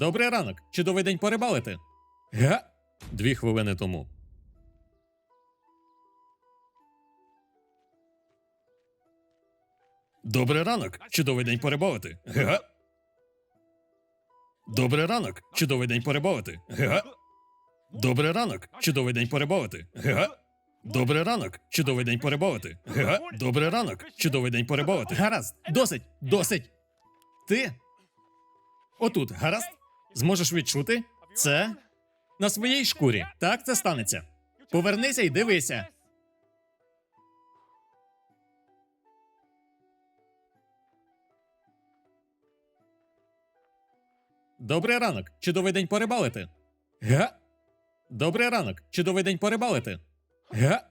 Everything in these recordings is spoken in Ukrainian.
Добрий ранок. Чудовий день порибалити. Га? Дві хвилини тому. Добрий ранок. Чудовий день порибалити. Га? Добрий ранок. Чудовий день порибалити. Га? Добрий ранок. Чудовий день порибалити. Га? Добрий ранок. Чудовий день порибалити. Га? Добрий ранок. Чудовий день порибалити. Гаразд. Досить. Досить. Ти Отут, гаразд? Зможеш відчути? Це на своїй шкурі. Так це станеться. Повернися і дивися. Добрий ранок. Чудовий день порибалити. Га? Добрий ранок. Чудовий день порибалити. Га?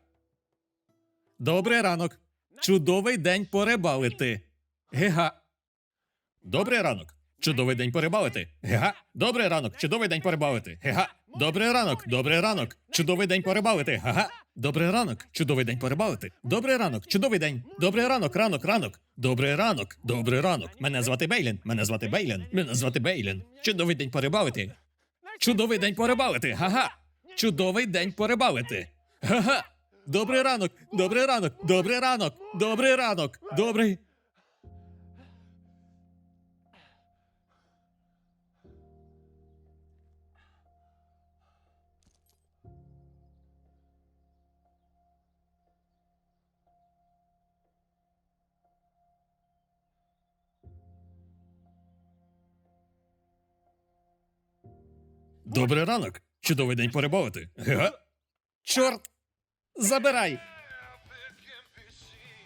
Добрий ранок. Чудовий день порибалити. Гега. Добрий ранок. Чудовий день порибалити. Гега. Добрий ранок. Чудовий день порибалити. Гега. Добрий ранок. Добрий ранок. Чудовий день порибалити. Гага. Добрий ранок. Чудовий день порибалити. Добрий ранок. Чудовий день. Добрий ранок. Ранок. Ранок. Добрий ранок. Добрий ранок. Мене звати Бейлін. Мене звати Бейлін. Мене звати Бейлін. Чудовий день порибалити. Чудовий день порибалити. Га-га. Чудовий день порибалити. Га-га. Добрий ранок. Добрий ранок. Добрий ранок. Добрий ранок. Добрий. Добрий ранок. Чудовий день порибалити. Га? Чорт! Забирай!